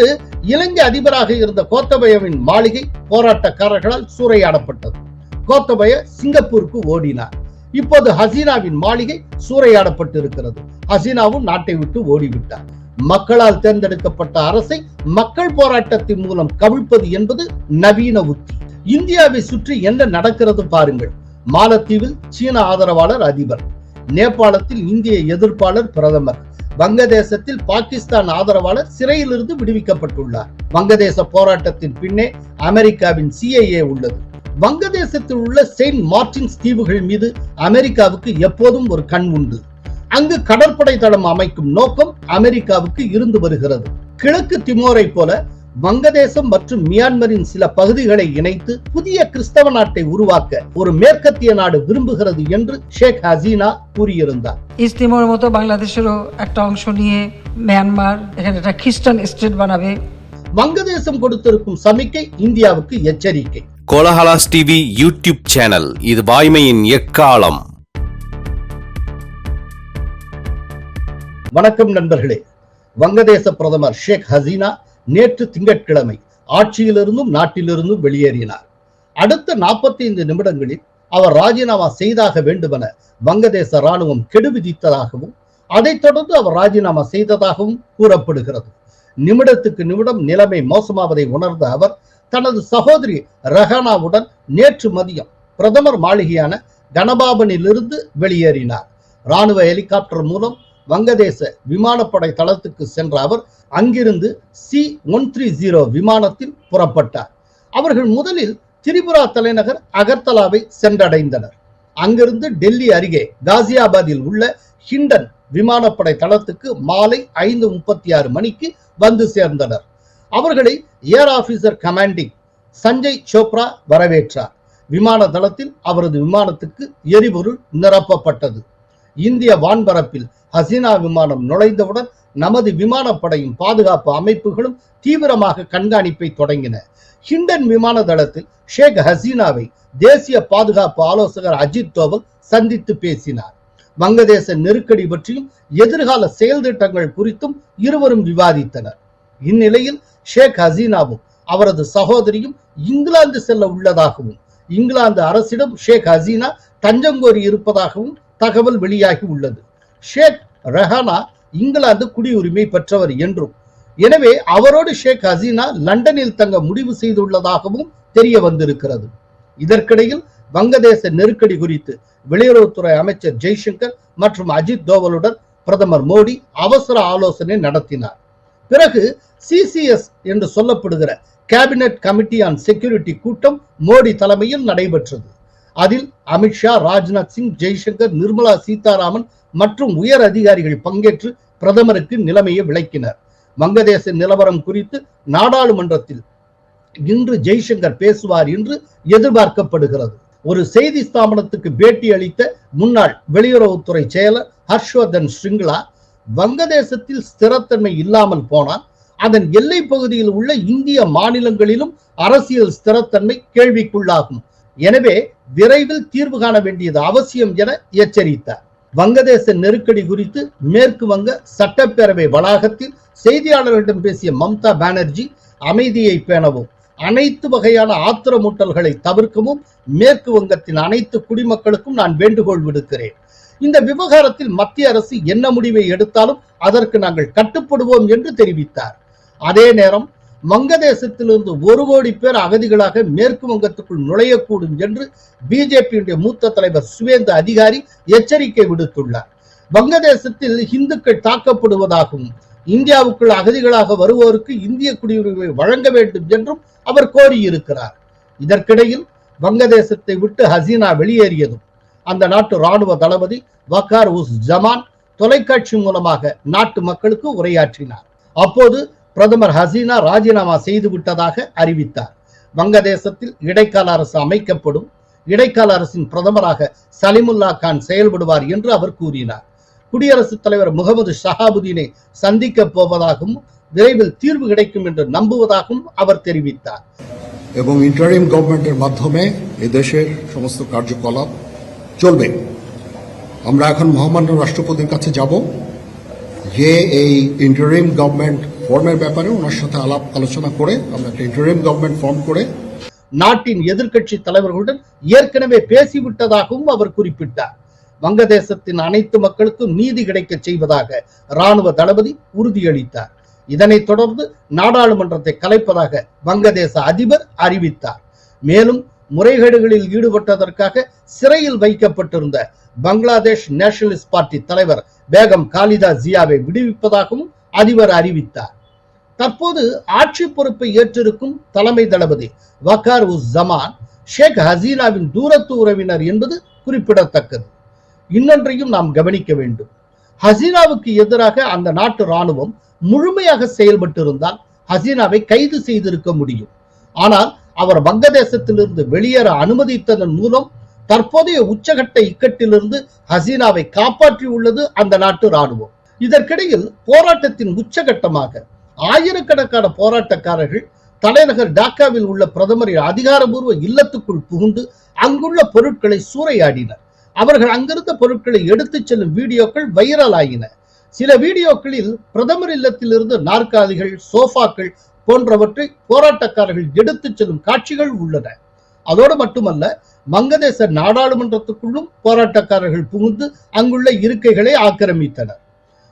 அன்று இலங்கை அதிபராக இருந்த கோத்தபயவின் மாளிகை போராட்டக்காரர்களால் சூறையாடப்பட்டது. கோத்தபய சிங்கப்பூருக்கு ஓடினார். இப்போது ஹசீனாவின் மாளிகை சூறையாடப்பட்டிருக்கிறது. ஹசீனாவும் நாட்டை விட்டு ஓடிவிட்டார். மக்களால் தேர்ந்தெடுக்கப்பட்ட அரசை மக்கள் போராட்டத்தின் மூலம் கவிழ்ப்பது என்பது நவீன உத்தி. இந்தியாவை சுற்றி என்ன நடக்கிறது பாருங்கள். மாலத்தீவில் சீன ஆதரவாளர் அதிபர். நேபாளத்தில் இந்திய எதிர்ப்பாளர் பிரதமர். வங்கதேசத்தில் பாகிஸ்தான் ஆதரவாளர் சிறையிலிருந்து விடுவிக்கப்பட்டுள்ளார். வங்கதேச போராட்டத்தின் பின்னே அமெரிக்காவின் சிஐஏ உள்ளது. வங்கதேசத்தில் உள்ள செயின்ட் மார்டின்ஸ் தீவுகள் மீது அமெரிக்காவுக்கு எப்போதும் ஒரு கண் உண்டு. அங்கு கடற்படை தளம் அமைக்கும் நோக்கம் அமெரிக்காவுக்கு இருந்து வருகிறது. கிழக்கு திமோரை போல வங்கதேசம் மற்றும் மியான்மரின் சில பகுதிகளை இணைத்து புதிய கிறிஸ்தவ நாட்டை உருவாக்க ஒரு மேற்கத்திய நாடு விரும்புகிறது என்று ஷேக் ஹசீனா கூறியிருந்தார். இஸ்திமோர் মতো বাংলাদেশেরও একটা অংশ নিয়ে মিয়ানমার এখানে একটা খ্রিস্টান স্টেট বানাবে। வங்கதேசம் கொடுத்திருக்கும் சமிக்கை இந்தியாவுக்கு எச்சரிக்கை. கோலஹலாஸ் டிவி யூடியூப் சேனல் இது வாய்மையின் எக்காலம். வணக்கம் நண்பர்களே. வங்கதேச பிரதமர் ஷேக் ஹசீனா நேற்று திங்கட்கிழமை ஆட்சியிலிருந்தும் நாட்டிலிருந்தும் வெளியேறினார். அடுத்த 45 நிமிடங்களில் அவர் ராஜினாமா செய்தாக வேண்டுமென வங்கதேச ராணுவம் கெடு விதித்ததாகவும் அதைத் தொடர்ந்து அவர் ராஜினாமா செய்ததாகவும் கூறப்படுகிறது. நிமிடத்துக்கு நிமிடம் நிலைமை மோசமாவதை உணர்ந்த அவர் தனது சகோதரி ரஹானாவுடன் நேற்று மதியம் பிரதமர் மாளிகையான கனபாபனிலிருந்து வெளியேறினார். ராணுவ ஹெலிகாப்டர் மூலம் வங்கதேச விமானப்படை தளத்துக்கு சென்ற அவர் அங்கிருந்து சி ஒன் த்ரீ ஜீரோ விமானத்தில் புறப்பட்டார். அவர்கள் முதலில் திரிபுரா தலைநகர் அகர்தலாவை சென்றடைந்தனர். அங்கிருந்து டெல்லி அருகே காசியாபாத்தில் உள்ள ஹிண்டன் விமானப்படை தளத்துக்கு மாலை ஐந்து முப்பத்தி ஆறு மணிக்கு வந்து சேர்ந்தனர். அவர்களை air officer commanding Sanjay Chopra வரவேற்றார். விமான தளத்தில் அவரது விமானத்துக்கு எரிபொருள் நிரப்பப்பட்டது. இந்திய வான்பரப்பில் ஹசீனா விமானம் நுழைந்தவுடன் நமது விமானப்படையும் பாதுகாப்பு அமைப்புகளும் தீவிரமாக கண்காணிப்பை தொடங்கின. ஹிண்டன் விமான தளத்தில் ஷேக் ஹசீனாவை தேசிய பாதுகாப்பு ஆலோசகர் அஜித் தோவல் சந்தித்து பேசினார். வங்கதேச நெருக்கடி பற்றியும் எதிர்கால செயல் திட்டங்கள் குறித்தும் இருவரும் விவாதித்தனர். இந்நிலையில் ஷேக் ஹசீனாவும் அவரது சகோதரியும் இங்கிலாந்து செல்ல உள்ளதாகவும் இங்கிலாந்து அரசிடம் ஷேக் ஹசீனா தஞ்சம் கோரி இருப்பதாகவும் தகவல் வெளியாகி உள்ளது. ஷேக் ரெஹானா இங்கிலாந்து குடியுரிமை பெற்றவர் என்றும் எனவே அவரோடு ஷேக் ஹசீனா லண்டனில் தங்க முடிவு செய்துள்ளதாகவும் தெரிய வந்திருக்கிறது. இதற்கிடையில் வங்கதேச நெருக்கடி குறித்து வெளியுறவுத்துறை அமைச்சர் ஜெய்சங்கர் மற்றும் அஜித் தோவலுடன் பிரதமர் மோடி அவசர ஆலோசனை நடத்தினார். பிறகு சிசிஎஸ் என்று சொல்லப்படுகிற கேபினட் கமிட்டி ஆன் செக்யூரிட்டி கூட்டம் மோடி தலைமையில் நடைபெற்றது. அதில் அமித்ஷா ராஜ்நாத் சிங் ஜெய்சங்கர் நிர்மலா சீதாராமன் மற்றும் உயர் அதிகாரிகள் பங்கேற்று பிரதமருக்கு நிலைமையை விளக்கினர். வங்கதேச நிலவரம் குறித்து நாடாளுமன்றத்தில் இன்று ஜெய்சங்கர் பேசுவார் என்று எதிர்பார்க்கப்படுகிறது. ஒரு செய்தி ஸ்தாபனத்துக்கு பேட்டி அளித்த முன்னாள் வெளியுறவுத்துறை செயலர் ஹர்ஷ்வர்தன் ஸ்ரிங்லா வங்கதேசத்தில் ஸ்திரத்தன்மை இல்லாமல் போனால் அதன் எல்லை பகுதியில் உள்ள இந்திய மாநிலங்களிலும் அரசியல் ஸ்திரத்தன்மை கேள்விக்குள்ளாகும். எனவே விரைவில் தீர்வு காண வேண்டியது அவசியம் என எச்சரித்தார். வங்கதேச நெருக்கடி குறித்து மேற்கு வங்க சட்டப்பேரவை வளாகத்தில் செய்தியாளர்களிடம் பேசிய மம்தா பானர்ஜி அமைதியை பேணவும் அனைத்து வகையான ஆத்திரமூட்டல்களை தவிர்க்கவும் மேற்கு வங்கத்தின் அனைத்து குடிமக்களுக்கும் நான் வேண்டுகோள் விடுக்கிறேன். இந்த விவகாரத்தில் மத்திய அரசு என்ன முடிவை எடுத்தாலும் அதற்கு நாங்கள் கட்டுப்படுவோம் என்று தெரிவித்தார். அதே நேரம் வங்கதேசத்திலிருந்து ஒரு கோடி பேர் அகதிகளாக மேற்கு வங்கத்துக்குள் நுழையக்கூடும் என்று பிஜேபியுடைய மூத்த தலைவர் சுவேந்து அதிகாரி எச்சரிக்கை விடுத்துள்ளார். வங்கதேசத்தில் இந்துக்கள் தாக்கப்படுவதாகவும் இந்தியாவுக்குள் அகதிகளாக வருவோருக்கு இந்திய குடியுரிமை வழங்க வேண்டும் என்றும் அவர் கோரியிருக்கிறார். இதற்கிடையில் வங்கதேசத்தை விட்டு ஹசீனா வெளியேறியதும் அந்த நாட்டு ராணுவ தளபதி வக்கார் உஸ் ஜமான் தொலைக்காட்சி மூலமாக நாட்டு மக்களுக்கு உரையாற்றினார். அப்போது பிரதமர் ஹசீனா ராஜினாமா செய்து விட்டதாக அறிவித்தார் வங்கதேசத்தில் இடைக்கால அரசு அமைக்கப்படும் இடைக்கால அரசின் பிரதமராக சலிமுல்லா கான் செயல்படுவார் என்று அவர் கூறினார் குடியரசுத் தலைவர் முகமது ஷஹாபுதீனை சந்திக்க போவதாகவும் விரைவில் தீர்வு கிடைக்கும் என்று நம்புவதாகவும் அவர் தெரிவித்தார் এবং ইন্টারিম গভর্নমেন্টের মাধ্যমে এদেশের সমস্ত কার্যকলাপ চলবে আমরা এখন মহামান্য রাষ্ট্রপতির কাছে যাব যে এই ইন্টারিম গভর্নমেন্ট ফর্মের ব্যাপারে ওনার সাথে আলাপ আলোচনা করে আমরা একটা ইন্টারিম গভর্নমেন্ট ফর্ম করে நாட்டின் எதிர்க்கட்சி தலைவர்களுடன் ஏற்கனவே பேசிவிட்டதாகவும் அவர் குறிப்பிட்டார் வங்கதேசத்தின் அனைத்து மக்களுக்கும் நீதி கிடைக்க செய்வதாக ராணுவ தளபதி உறுதியளித்தார் இதனைத் தொடர்ந்து நாடாளுமன்றத்தை கலைப்பதாக வங்கதேச அதிபர் அறிவித்தார் மேலும் முறைகேடுகளில் ஈடுபட்டதற்காக சிறையில் வைக்கப்பட்டிருந்த பங்களாதேஷ் நேஷனலிஸ்ட் பார்ட்டி தலைவர் பேகம் காலிதா ஜியாவை விடுவிப்பதாகவும் அதிபர் அறிவித்தார் தற்போது ஆட்சி பொறுப்பை ஏற்றிருக்கும் தலைமை தளபதி வக்கார் உஸ் ஜமான் ஷேக் ஹசீனாவின் தூரத்து உறவினர் என்பது குறிப்பிடத்தக்கது. இன்னொன்றையும் நாம் கவனிக்க வேண்டும். ஹசீனாவுக்கு எதிராக அந்த நாட்டு ராணுவம் முழுமையாக செயல்பட்டிருந்தால் ஹசீனாவை கைது செய்திருக்க முடியும். ஆனால் அவர் வங்கதேசத்திலிருந்து வெளியேற அனுமதித்ததன் மூலம் தற்போதைய உச்சகட்ட இக்கட்டிலிருந்து ஹசீனாவை காப்பாற்றியுள்ளது அந்த நாட்டு ராணுவம் இதற்கிடையில் போராட்டத்தின் உச்சகட்டமாக ஆயிரக்கணக்கான போராட்டக்காரர்கள் தலைநகர் டாக்காவில் உள்ள பிரதமரின் அதிகாரபூர்வ இல்லத்துக்குள் புகுந்து அங்குள்ள பொருட்களை சூறையாடினர். அவர்கள் அங்கிருந்த பொருட்களை எடுத்துச் செல்லும் வீடியோக்கள் வைரல் ஆகின சில வீடியோக்களில் பிரதமர் இல்லத்திலிருந்து நாற்காலிகள் சோஃபாக்கள் போன்றவற்றை போராட்டக்காரர்கள் எடுத்துச் செல்லும் காட்சிகள் உள்ளன. அதோடு மட்டுமல்ல வங்கதேச நாடாளுமன்றத்துக்குள்ளும் போராட்டக்காரர்கள் புகுந்து அங்குள்ள இருக்கைகளை ஆக்கிரமித்தனர்.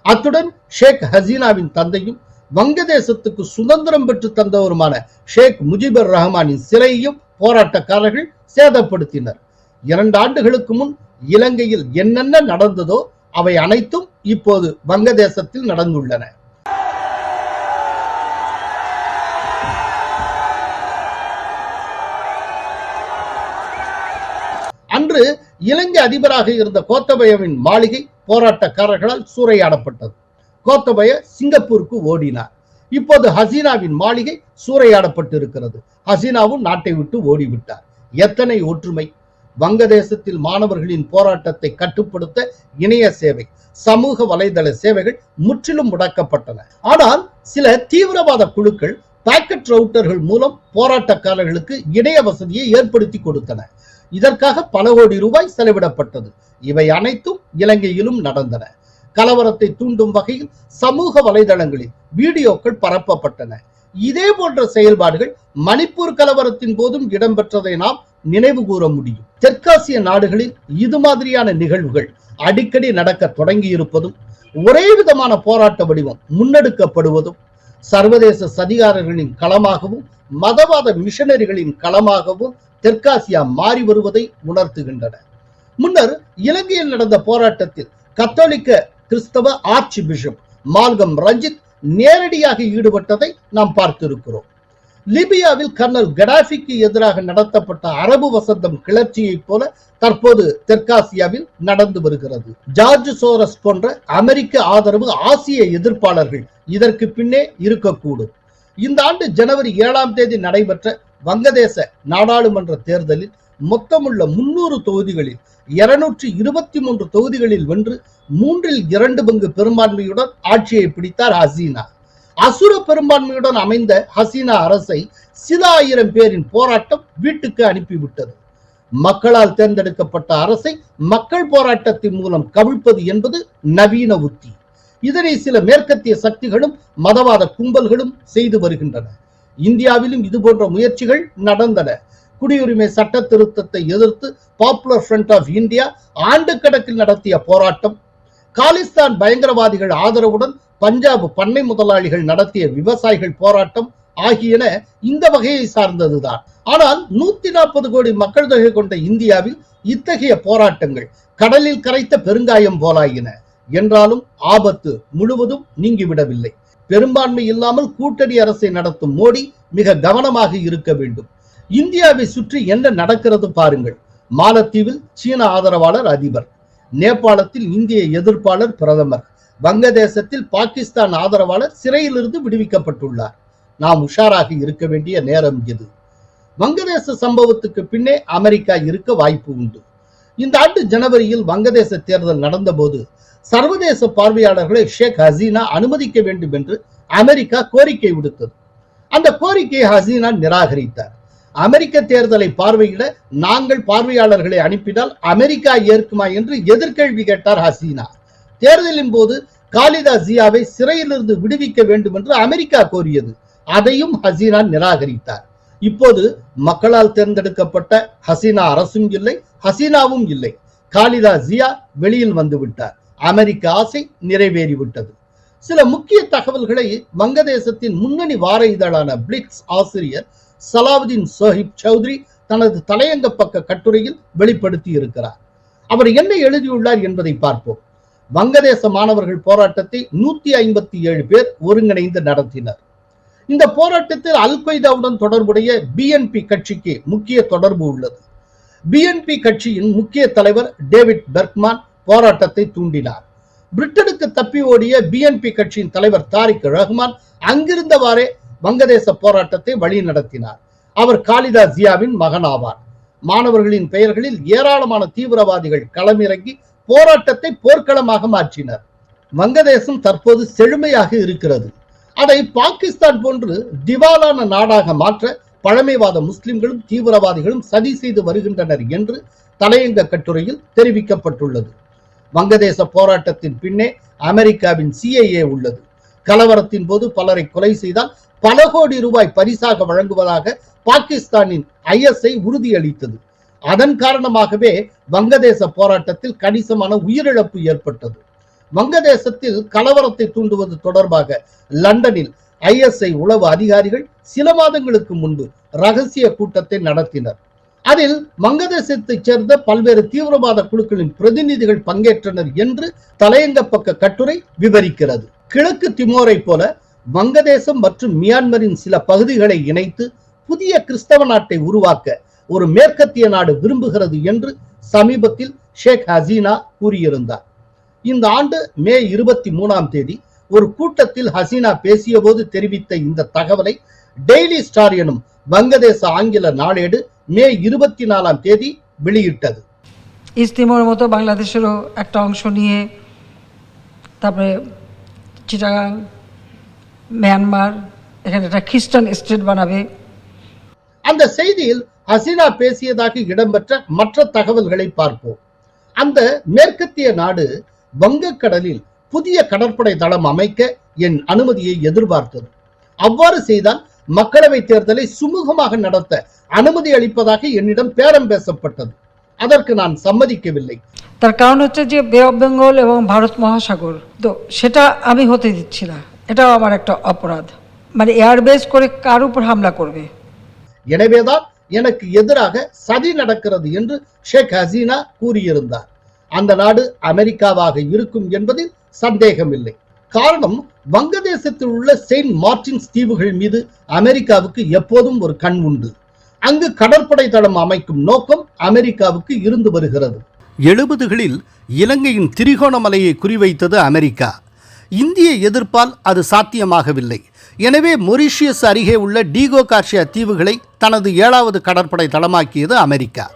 அத்துடன் ஷேக் ஹசீனாவின் தந்தையும் வங்கதேசத்துக்கு சுதந்திரம் பெற்று தந்தவருமான ஷேக் முஜிபுர் ரஹ்மானின் சிலையையும் போராட்டக்காரர்கள் சேதப்படுத்தினர். இரண்டு ஆண்டுகளுக்கு முன் இலங்கையில் என்னென்ன நடந்ததோ அவை அனைத்தும் இப்போது வங்கதேசத்தில் நடந்துள்ளன. அன்று இலங்கை அதிபராக இருந்த கோத்தபயவின் மாளிகை போராட்டக்காரர்களால் சூறையாடப்பட்டது. கோத்தபய சிங்கப்பூருக்கு ஓடினார். இப்போது ஹசீனாவின் மாளிகை சூறையாடப்பட்டிருக்கிறது. ஹசீனாவும் நாட்டை விட்டு ஓடிவிட்டார். எத்தனை ஒற்றுமை? வங்கதேசத்தில் மாணவர்களின் போராட்டத்தை கட்டுப்படுத்த இணைய சேவை சமூக வலைதள சேவைகள் முற்றிலும் முடக்கப்பட்டன. ஆனால் சில தீவிரவாத குழுக்கள் பாக்கெட் ரவுட்டர்கள் மூலம் போராட்டக்காரர்களுக்கு இணைய வசதியை ஏற்படுத்தி கொடுத்தன. இதற்காக பல கோடி ரூபாய் செலவிடப்பட்டது. இவை அனைத்தும் இலங்கையிலும் நடந்தன. கலவரத்தை தூண்டும் வகையில் சமூக வலைதளங்களில் வீடியோக்கள் பரப்பப்பட்டன. இதே போன்ற செயல்பாடுகள் மணிப்பூர் கலவரத்தின் போதும் இடம்பெற்றதை நாம் நினைவு கூற முடியும். தெற்காசிய நாடுகளில் இது மாதிரியான நிகழ்வுகள் அடிக்கடி நடக்க தொடங்கி இருப்பதும் ஒரே விதமான போராட்ட வடிவம் முன்னெடுக்கப்படுவதும் சர்வதேச சதிகாரர்களின் களமாகவும் மதவாத மிஷனரிகளின் களமாகவும் தெற்காசியா மாறி வருவதை உணர்த்துகின்றன. முன்னர் இலங்கையில் நடந்த போராட்டத்தில் கத்தோலிக்க கிறிஸ்தவ ஆர்ச்சி பிஷப் மால்கம் ரஞ்சித் நேரடியாக ஈடுபட்டதை நாம் பார்த்திருக்கிறோம். லிபியாவில் கர்னல் கடாஃபிக்கு எதிராக நடத்தப்பட்ட அரபு வசந்தம் கிளர்ச்சியைப் போல தற்போது தெற்காசியாவில் நடந்து வருகிறது. ஜார்ஜ் சோரஸ் போன்ற அமெரிக்க ஆதரவு ஆசிய எதிர்ப்பாளர்கள் இதற்கு பின்னே இருக்கக்கூடும். இந்த ஆண்டு ஜனவரி ஏழாம் தேதி நடைபெற்ற வங்கதேச நாடாளுமன்ற தேர்தலில் மொத்தமுள்ள முன்னூறு தொகுதிகளில் இருநூற்றி இருபத்தி மூன்று தொகுதிகளில் வென்று மூன்றில் இரண்டு பங்கு பெரும்பான்மையுடன் ஆட்சியை பிடித்தார் ஹசீனா. அசுர பெரும்பான்மையுடன் அமைந்த ஹசீனா அரசை சில ஆயிரம் பேரின் போராட்டம் வீட்டுக்கு அனுப்பிவிட்டது. மக்களால் தேர்ந்தெடுக்கப்பட்ட அரசை மக்கள் போராட்டத்தின் மூலம் கவிழ்ப்பது என்பது நவீன உத்தி. இதனை சில மேற்கத்திய சக்திகளும் மதவாத கும்பல்களும் செய்து வருகின்றன. இந்தியாவிலும் இது போன்ற முயற்சிகள் நடந்தன. குடியுரிமை சட்ட திருத்தத்தை எதிர்த்து பாப்புலர் ஃப்ரண்ட் ஆஃப் இந்தியா ஆண்டு கணக்கில் நடத்திய போராட்டம் காலிஸ்தான் பயங்கரவாதிகள் ஆதரவுடன் பஞ்சாப் பண்ணை முதலாளிகள் நடத்திய விவசாயிகள் போராட்டம் ஆகியன இந்த வகையை சார்ந்ததுதான். ஆனால் நூத்தி நாற்பது கோடி மக்கள் தொகை கொண்ட இந்தியாவில் இத்தகைய போராட்டங்கள் கடலில் கரைத்த பெருங்காயம் போலாயின. என்றாலும் ஆபத்து முழுவதும் நீங்கிவிடவில்லை. பெரும்பான்மை இல்லாமல் கூட்டணி அரசை நடத்தும் மோடி மிக கவனமாக இருக்க வேண்டும். இந்தியாவை சுற்றி என்ன நடக்கிறது பாருங்கள். மாலத்தீவில் சீன ஆதரவாளர் அதிபர் நேபாளத்தில் இந்திய எதிர்ப்பாளர் பிரதமர் வங்கதேசத்தில் பாகிஸ்தான் ஆதரவாளர் சிறையிலிருந்து விடுவிக்கப்பட்டுள்ளார். நாம் உஷாராக இருக்க வேண்டிய நேரம் இது. வங்கதேச சம்பவத்துக்கு பின்னே அமெரிக்கா இருக்க வாய்ப்பு உண்டு. இந்த ஆண்டு ஜனவரியில் வங்கதேச தேர்தல் நடந்தபோது சர்வதேச பார்வையாளர்களை ஷேக் ஹசீனா அனுமதிக்க வேண்டும் என்று அமெரிக்கா கோரிக்கை விடுத்தது. அந்த கோரிக்கையை ஹசீனா நிராகரித்தார். அமெரிக்க தேர்தலை பார்வையிட நாங்கள் பார்வையாளர்களை அனுப்பினால் அமெரிக்கா ஏற்குமா என்று எதிர்கேள்வி கேட்டார் ஹசீனா. தேர்தலின் போது காலிதா ஜியாவை சிறையிலிருந்து விடுவிக்க வேண்டும் என்று அமெரிக்கா கோரியது. அதையும் ஹசீனா நிராகரித்தார். இப்போது மக்களால் தேர்ந்தெடுக்கப்பட்ட ஹசீனா அரசும் இல்லை ஹசீனாவும் இல்லை. காலிதா ஜியா வெளியில் வந்து விட்டார் அமெரிக்க ஆசை நிறைவேறிவிட்டது. சில முக்கிய தகவல்களை வங்கதேசத்தின் முன்னணி வார இதழான பிளிக்ஸ் ஆசிரியர் சலாவுதீன் சோஹிப் சௌத்ரி தனது தலையங்க பக்க கட்டுரையில் வெளிப்படுத்தி இருக்கிறார். அவர் என்ன எழுதியுள்ளார் என்பதை பார்ப்போம். வங்கதேச மாணவர்கள் போராட்டத்தை நூத்தி ஐம்பத்தி ஏழு பேர் ஒருங்கிணைந்து நடத்தினர். இந்த போராட்டத்தில் அல் கொய்தாவுடன் தொடர்புடைய பிஎன்பி கட்சிக்கு முக்கிய தொடர்பு உள்ளது. பிஎன்பி கட்சியின் முக்கிய தலைவர் டேவிட் பெர்க்மான் போராட்டத்தை தூண்டினார். பிரிட்டனுக்கு தப்பி ஓடிய பிஎன்பி கட்சியின் தலைவர் தாரிக் ரஹ்மான் அங்கிருந்தவாறே வங்கதேச போராட்டத்தை வழி நடத்தினார். அவர் காலிதா ஜியாவின் மகன் ஆவார் மாணவர்களின் பெயர்களில் ஏராளமான தீவிரவாதிகள் களமிறங்கி போராட்டத்தை போர்க்களமாக மாற்றினர். வங்கதேசம் தற்போது செழுமையாக இருக்கிறது. அதை பாகிஸ்தான் போன்று திவாலான நாடாக மாற்ற பழமைவாத முஸ்லிம்களும் தீவிரவாதிகளும் சதி செய்து வருகின்றனர் என்று தலையங்க கட்டுரையில் தெரிவிக்கப்பட்டுள்ளது. வங்கதேச போராட்டத்தின் பின்னே அமெரிக்காவின் சிஐஏ உள்ளது. கலவரத்தின் போது பலரை கொலை செய்தால் பல கோடி ரூபாய் பரிசாக வழங்குவதாக பாகிஸ்தானின் ஐஎஸ்ஐ உறுதியளித்தது. அதன் காரணமாகவே வங்கதேச போராட்டத்தில் கணிசமான உயிரிழப்பு ஏற்பட்டது. வங்கதேசத்தில் கலவரத்தை தூண்டுவது தொடர்பாக லண்டனில் ஐஎஸ்ஐ உளவு அதிகாரிகள் சில மாதங்களுக்கு முன்பு ரகசிய கூட்டத்தை நடத்தினர். அதில் வங்கதேசத்தைச் சேர்ந்த பல்வேறு தீவிரவாத குழுக்களின் பிரதிநிதிகள் பங்கேற்றனர் என்று தலையங்க பக்க கட்டுரை விவரிக்கிறது. கிழக்கு திமோரை போல வங்கதேசம் மற்றும் மியான்மரின் சில பகுதிகளை இணைத்து புதிய கிறிஸ்தவ நாட்டை உருவாக்க ஒரு மேற்கத்திய நாடு விரும்புகிறது என்று சமீபத்தில் ஷேக் ஹசீனா கூறியிருந்தார் இந்த ஆண்டு மே இருபத்தி மூணாம் தேதி ஒரு கூட்டத்தில் ஹசீனா பேசிய போது தெரிவித்த இந்த தகவலை டெய்லி ஸ்டார் எனும் வங்கதேச ஆங்கில நாளேடு மே இருபத்தி நாலாம் தேதி வெளியிட்டது ইস্ট তিমোর মতো বাংলাদেশেরও একটা অংশ নিয়ে তারপরে চিটাগাং মিয়ানমার এখানে একটা খ্রিস্টান স্টেট বানাবে அந்த செய்தியில் ஹசீனா பேசியதாக இடம்பெற்ற மற்ற தகவல்களை பார்ப்போம் அந்த மேற்கத்திய நாடு வங்கக்கடலில் புதிய கடற்படை தளம் அமைக்க என் அனுமதியை எதிர்பார்த்தது அவ்வாறு செய்தால் மக்களவை தேர்தலை சுமூகமாக நடத்த அனுமதி அளிப்பதாக என்னிடம் பேரம் பேசப்பட்டது அதற்கு நான் சம்மதிக்கவில்லை তার কারণ হচ্ছে যে বে অফ বেঙ্গল এবং ভারত মহাসাগর তো সেটা আমি হতে দিচ্ছি না এটাও আমার একটা অপরাধ মানে এয়ারবেস করে কার উপর হামলা করবে எனவேதான் எனக்கு எதிராக சதி நடக்கிறது என்று ஷேக் ஹசீனா கூறியிருந்தார் அந்த நாடு அமெரிக்காவாக இருக்கும் என்பதில் சந்தேகமில்லை காரணம் வங்கதேசத்தில் உள்ள செயின்ட் மார்டின்ஸ் தீவுகள் மீது அமெரிக்காவுக்கு எப்போதும் ஒரு கண் உண்டு அங்கு கடற்படை தளம் அமைக்கும் நோக்கம் அமெரிக்காவுக்கு இருந்து வருகிறது எழுபதுகளில் இலங்கையின் திரிகோணமலையை குறிவைத்தது அமெரிக்கா இந்திய எதிர்ப்பால் அது சாத்தியமாகவில்லை. எனவே மொரிஷியஸ் அருகே உள்ள டீகோ கார்ஷியா தீவுகளை தனது ஏழாவது கடற்படை தளமாக்கியது அமெரிக்கா.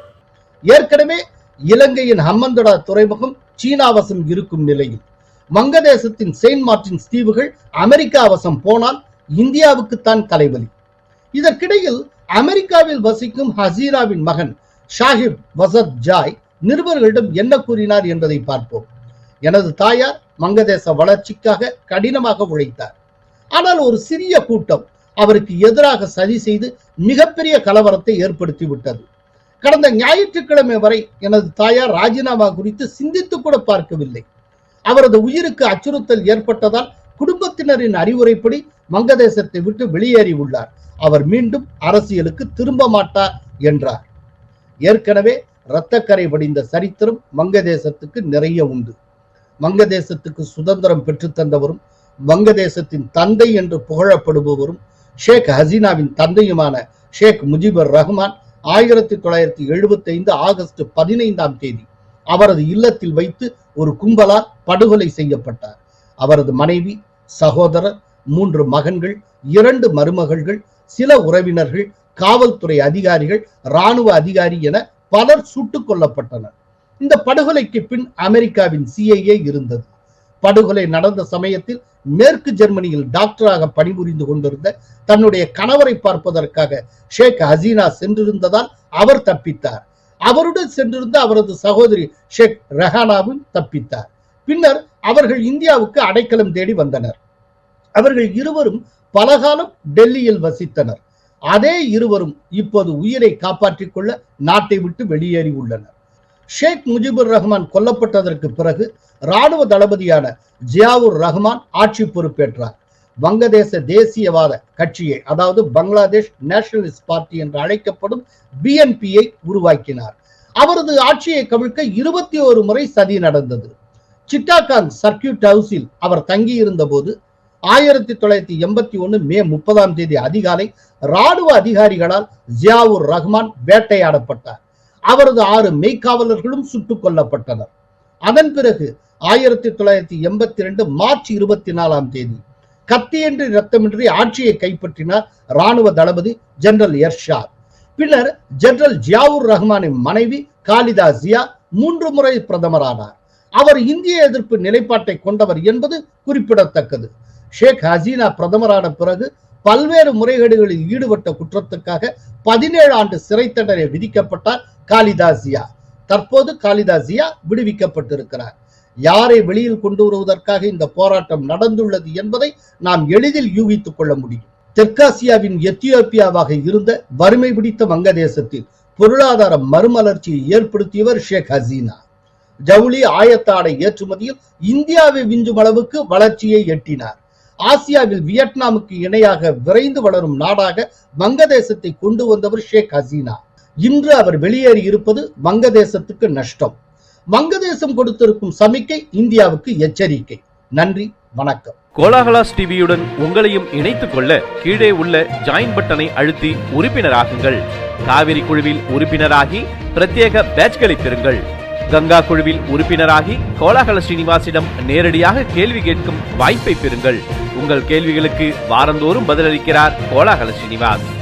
ஏற்கனவே இலங்கையின் ஹம்மந்தடா துறைமுகம் சீனா வசம் இருக்கும் நிலையில் வங்கதேசத்தின் செயின்ட் மார்டின்ஸ் தீவுகள் அமெரிக்கா வசம் போனால் இந்தியாவுக்குத்தான் தலைவலி. இதற்கிடையில் அமெரிக்காவில் வசிக்கும் ஹசீராவின் மகன் ஷாஹிப் வசத் ஜாய் நிருபர்களிடம் என்ன கூறினார் என்பதை பார்ப்போம். எனது தாயார் வங்கதேச வளர்ச்சிக்காக கடினமாக உழைத்தார். ஆனால் ஒரு சிறிய கூட்டம் அவருக்கு எதிராக சதி செய்து மிகப்பெரிய கலவரத்தை ஏற்படுத்தி விட்டது. கடந்த ஞாயிற்றுக்கிழமை வரை எனது தாயார் ராஜினாமா குறித்து சிந்தித்து கூட பார்க்கவில்லை. அவரது உயிருக்கு அச்சுறுத்தல் ஏற்பட்டதால் குடும்பத்தினரின் அறிவுரைப்படி வங்கதேசத்தை விட்டு வெளியேறி உள்ளார். அவர் மீண்டும் அரசியலுக்கு திரும்ப மாட்டார் என்றார். ஏற்கனவே இரத்தக்கரை வடிந்த சரித்திரம் வங்கதேசத்துக்கு நிறைய உண்டு. வங்கதேசத்துக்கு சுதந்திரம் பெற்று தந்தவரும் வங்கதேசத்தின் தந்தை என்று புகழப்படுபவரும் ஷேக் ஹசீனாவின் தந்தையுமான ஷேக் முஜிபுர் ரஹ்மான் ஆயிரத்தி தொள்ளாயிரத்தி எழுபத்தி ஐந்து ஆகஸ்ட் பதினைந்தாம் தேதி அவரது இல்லத்தில் வைத்து ஒரு கும்பலால் படுகொலை செய்யப்பட்டார். அவரது மனைவி சகோதரர் மூன்று மகன்கள் இரண்டு மருமகள்கள் சில உறவினர்கள் காவல்துறை அதிகாரிகள் ராணுவ அதிகாரி என பலர் சுட்டுக் கொல்லப்பட்டனர். இந்த படுகொலைக்கு பின் அமெரிக்காவின் சிஐஏ இருந்தது. படுகொலை நடந்த சமயத்தில் மேற்கு ஜெர்மனியில் டாக்டராக பணிபுரிந்து கொண்டிருந்த தன்னுடைய கணவரை பார்ப்பதற்காக ஷேக் ஹசீனா சென்றிருந்ததால் அவர் தப்பித்தார். அவருடன் சென்றிருந்த அவரது சகோதரி ஷேக் ரெஹானாவும் தப்பித்தார். பின்னர் அவர்கள் இந்தியாவுக்கு அடைக்கலம் தேடி வந்தனர். அவர்கள் இருவரும் பலகாலம் டெல்லியில் வசித்தனர். அதே இருவரும் இப்போது உயிரை காப்பாற்றிக் கொள்ள நாட்டை விட்டு வெளியேறி உள்ளனர். ஷேக் முஜிபுர் ரஹ்மான் கொல்லப்பட்டதற்கு பிறகு ராணுவ தளபதியான ஜியாவுர் ரஹ்மான் ஆட்சி பொறுப்பேற்றார். வங்கதேச தேசியவாத கட்சியை அதாவது பங்களாதேஷ் நேஷனலிஸ்ட் பார்ட்டி என்று அழைக்கப்படும் பிஎன்பியை உருவாக்கினார். அவரது ஆட்சியை கவிழ்க்க இருபத்தி ஒரு முறை சதி நடந்தது. சிட்டாகாங் சர்க்கியூட் ஹவுஸில் அவர் தங்கியிருந்த போது ஆயிரத்தி தொள்ளாயிரத்தி எண்பத்தி ஒன்று மே முப்பதாம் தேதி அதிகாலை ராணுவ அதிகாரிகளால் ஜியாவுர் ரஹ்மான் வேட்டையாடப்பட்டார். அவரது ஆறு மெய்க்காவலர்களும் சுட்டுக் கொல்லப்பட்டனர். அதன் பிறகு ஆயிரத்தி தொள்ளாயிரத்தி எண்பத்தி ரெண்டு மார்ச் இருபத்தி நாலாம் தேதி கத்தியின்றி ரத்தமின்றி ஆட்சியை கைப்பற்றினார் ராணுவ தளபதி ஜெனரல் எர்ஷாத் பின்னர் ஜெனரல் ஜியாவுர் ரஹ்மானின் மனைவி காலிதா ஜியா மூன்று முறை பிரதமரானார். அவர் இந்திய எதிர்ப்பு நிலைப்பாட்டை கொண்டவர் என்பது குறிப்பிடத்தக்கது. ஷேக் ஹசீனா பிரதமரான பிறகு பல்வேறு முறைகேடுகளில் ஈடுபட்ட குற்றத்துக்காக பதினேழு ஆண்டு சிறை தண்டனை விதிக்கப்பட்டார். காளிதாசியா. தற்போது காளிதாசியா விடுவிக்கப்பட்டிருக்கிறார். யாரை வெளியில் கொண்டு வருவதற்காக இந்த போராட்டம் நடந்துள்ளது என்பதை நாம் எளிதில் யூகித்துக் கொள்ள முடியும். தெற்காசியாவின் எத்தியோப்பியாவாக இருந்த வறுமை பிடித்த வங்கதேசத்தில் பொருளாதார மறுமலர்ச்சியை ஏற்படுத்தியவர் ஷேக் ஹசீனா. ஜவுளி ஆயத்தாடை ஏற்றுமதியில் இந்தியாவை விஞ்சும் அளவுக்கு வளர்ச்சியை எட்டினார். ஆசியாவில் வியட்நாமுக்கு இணையாக விரைந்து வளரும் நாடாக வங்கதேசத்தை கொண்டு வந்தவர் ஷேக் ஹசீனா. இன்று அவர் வெளியேறி இருப்பது வங்கதேசத்துக்கு நஷ்டம். வங்கதேசம் கொடுத்திருக்கும் சமிக்கை இந்தியாவுக்கு எச்சரிக்கை. நன்றி வணக்கம். கோலாகலாஸ் டிவியுடன் உங்களையும் இணைத்துக் கொள்ள கீழே உள்ள ஜாயின் பட்டனை அழுத்தி உறுப்பினராகுங்கள். காவிரி குழுவில் உறுப்பினராகி பிரத்யேக பேட்ச்களை பெறுங்கள். கங்கா குழுவில் உறுப்பினராகி கோலாகல ஸ்ரீனிவாசிடம் நேரடியாக கேள்வி கேட்கும் வாய்ப்பை பெறுங்கள். உங்கள் கேள்விகளுக்கு வாரந்தோறும் பதிலளிக்கிறார் Kolagala Srinivas